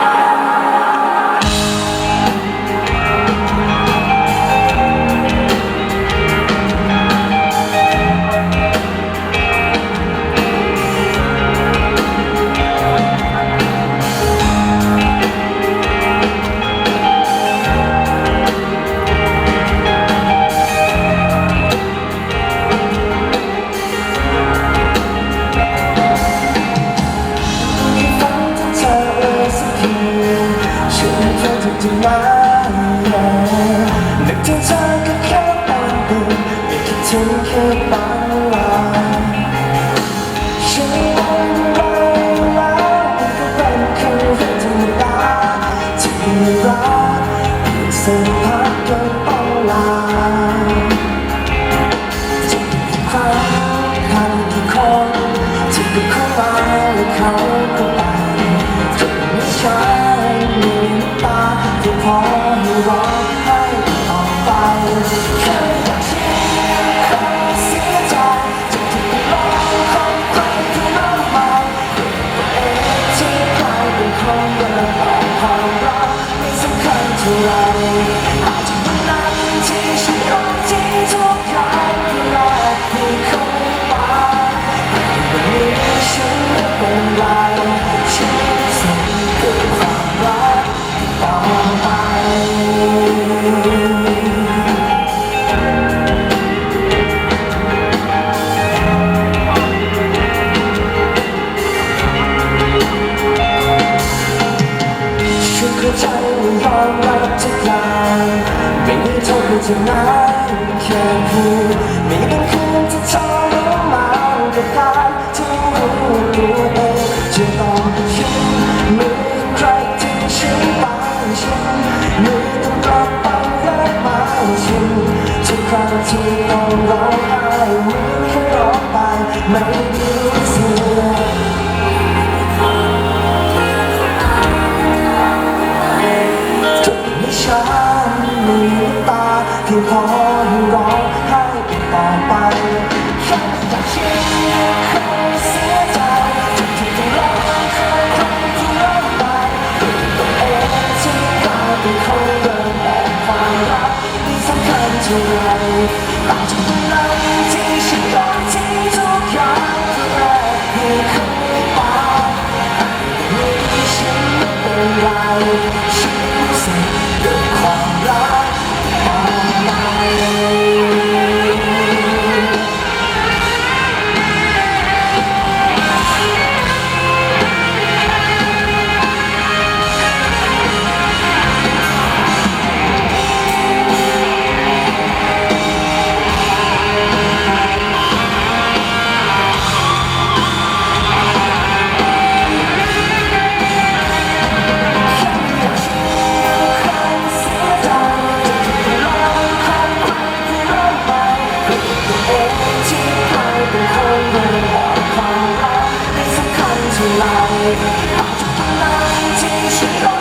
you จะมาแค่พูดมีบางคืนที่ทรมานกับการที่รู้ตัวเองจะต้องคิดมืใครที่ฉันไปยฉันมืต้องกลับไปและมาฉันทุกครั้งที่ต้องร้องไห้มือให้ร้องไปไม่ดี to 把看那一天星空。